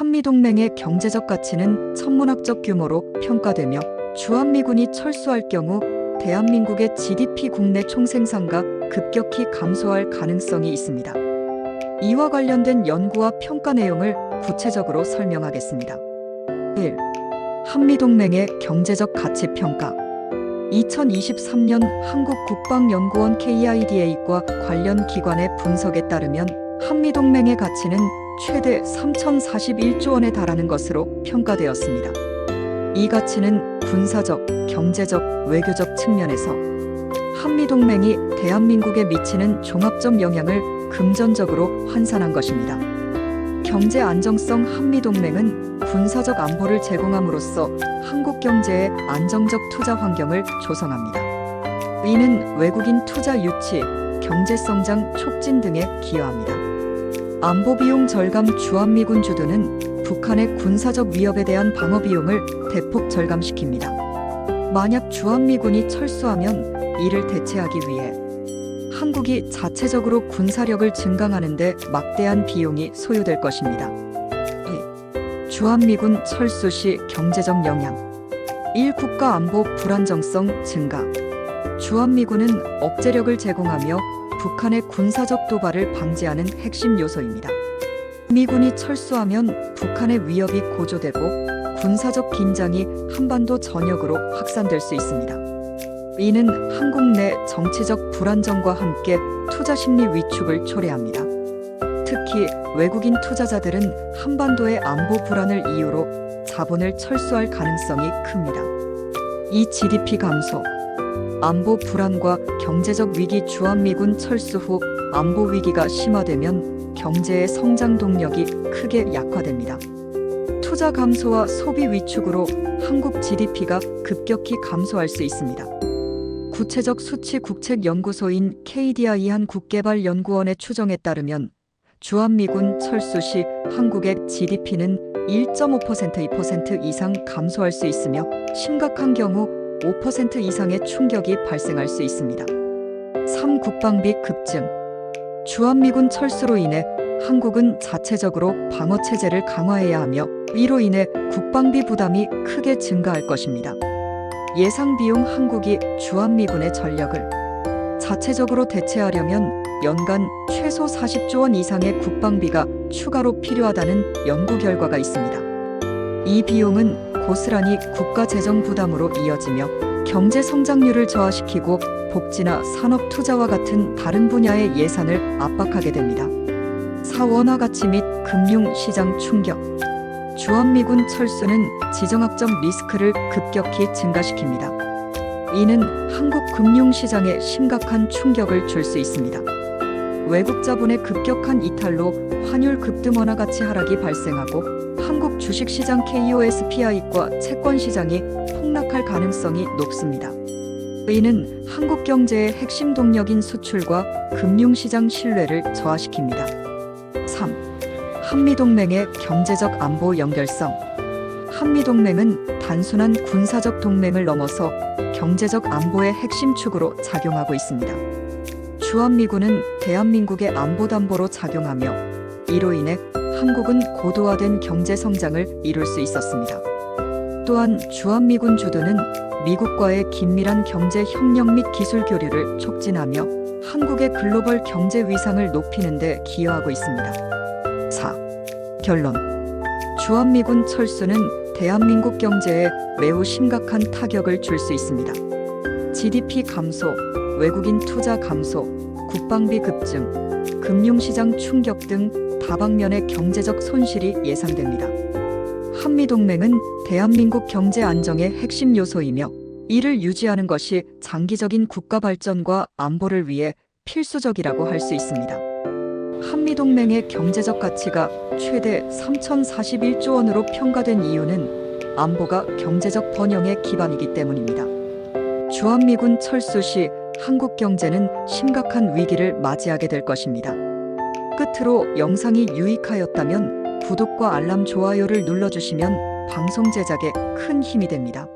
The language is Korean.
한미동맹의 경제적 가치는 천문학적 규모로 평가되며 주한미군이 철수할 경우 대한민국의 GDP 국내 총생산가 급격히 감소할 가능성이 있습니다. 이와 관련된 연구와 평가 내용을 구체적으로 설명하겠습니다. 1. 한미동맹의 경제적 가치 평가 2023년 한국국방연구원 KIDA과 관련 기관의 분석에 따르면 한미동맹의 가치는 최대 3,041조 원에 달하는 것으로 평가되었습니다. 이 가치는 군사적, 경제적, 외교적 측면에서 한미동맹이 대한민국에 미치는 종합적 영향을 금전적으로 환산한 것입니다. 경제 안정성 한미동맹은 군사적 안보를 제공함으로써 한국 경제의 안정적 투자 환경을 조성합니다. 이는 외국인 투자 유치, 경제 성장 촉진 등에 기여합니다. 안보 비용 절감 주한미군 주도는 북한의 군사적 위협에 대한 방어 비용을 대폭 절감시킵니다. 만약 주한미군이 철수하면 이를 대체하기 위해 한국이 자체적으로 군사력을 증강하는데 막대한 비용이 소요될 것입니다. 2. 주한미군 철수 시 경제적 영향 1. 국가 안보 불안정성 증가 주한미군은 억제력을 제공하며 북한의 군사적 도발을 방지하는 핵심 요소입니다. 미군이 철수하면 북한의 위협이 고조되고 군사적 긴장이 한반도 전역으로 확산될 수 있습니다. 이는 한국 내 정치적 불안정과 함께 투자 심리 위축을 초래합니다. 특히 외국인 투자자들은 한반도의 안보 불안을 이유로 자본을 철수할 가능성이 큽니다. 이 GDP 감소, 안보 불안과 경제적 위기 주한미군 철수 후 안보 위기가 심화되면 경제의 성장 동력이 크게 약화됩니다. 투자 감소와 소비 위축으로 한국 GDP가 급격히 감소할 수 있습니다. 구체적 수치 국책연구소인 KDI 한국개발연구원의 추정에 따르면 주한미군 철수 시 한국의 GDP는 1.5% 2% 이상 감소할 수 있으며 심각한 경우 5% 이상의 충격이 발생할 수 있습니다. 3. 국방비 급증 주한미군 철수로 인해 한국은 자체적으로 방어 체제를 강화해야 하며 이로 인해 국방비 부담이 크게 증가할 것입니다. 예상 비용 한국이 주한미군의 전력을 자체적으로 대체하려면 연간 최소 40조 원 이상의 국방비가 추가로 필요하다는 연구 결과가 있습니다. 이 비용은 고스란히 국가 재정 부담으로 이어지며 경제 성장률을 저하시키고 복지나 산업 투자와 같은 다른 분야의 예산을 압박하게 됩니다. 사원화 가치 및 금융 시장 충격. 주한미군 철수는 지정학적 리스크를 급격히 증가시킵니다. 이는 한국 금융시장에 심각한 충격을 줄 수 있습니다. 외국 자본의 급격한 이탈로 환율 급등 원화 가치 하락이 발생하고 주식시장 KOSPI과 채권시장이 폭락할 가능성이 높습니다. 이는 한국 경제의 핵심 동력인 수출과 금융시장 신뢰를 저하시킵니다. 3. 한미동맹의 경제적 안보 연결성. 한미동맹은 단순한 군사적 동맹을 넘어서 경제적 안보의 핵심 축으로 작용하고 있습니다. 주한미군은 대한민국의 안보 담보로 작용하며 이로 인해 한국은 고도화된 경제 성장을 이룰 수 있었습니다. 또한 주한미군 주도는 미국과의 긴밀한 경제 협력 및 기술 교류를 촉진하며 한국의 글로벌 경제 위상을 높이는 데 기여하고 있습니다. 4. 결론 주한미군 철수는 대한민국 경제에 매우 심각한 타격을 줄 수 있습니다. GDP 감소, 외국인 투자 감소, 국방비 급증, 금융시장 충격 등 다방면의 경제적 손실이 예상됩니다. 한미동맹은 대한민국 경제 안정의 핵심 요소이며 이를 유지하는 것이 장기적인 국가 발전과 안보를 위해 필수적이라고 할 수 있습니다. 한미동맹의 경제적 가치가 최대 3,041조 원으로 평가된 이유는 안보가 경제적 번영의 기반이기 때문입니다. 주한미군 철수 시 한국 경제는 심각한 위기를 맞이하게 될 것입니다. 끝으로 영상이 유익하였다면 구독과 알람 좋아요를 눌러주시면 방송 제작에 큰 힘이 됩니다.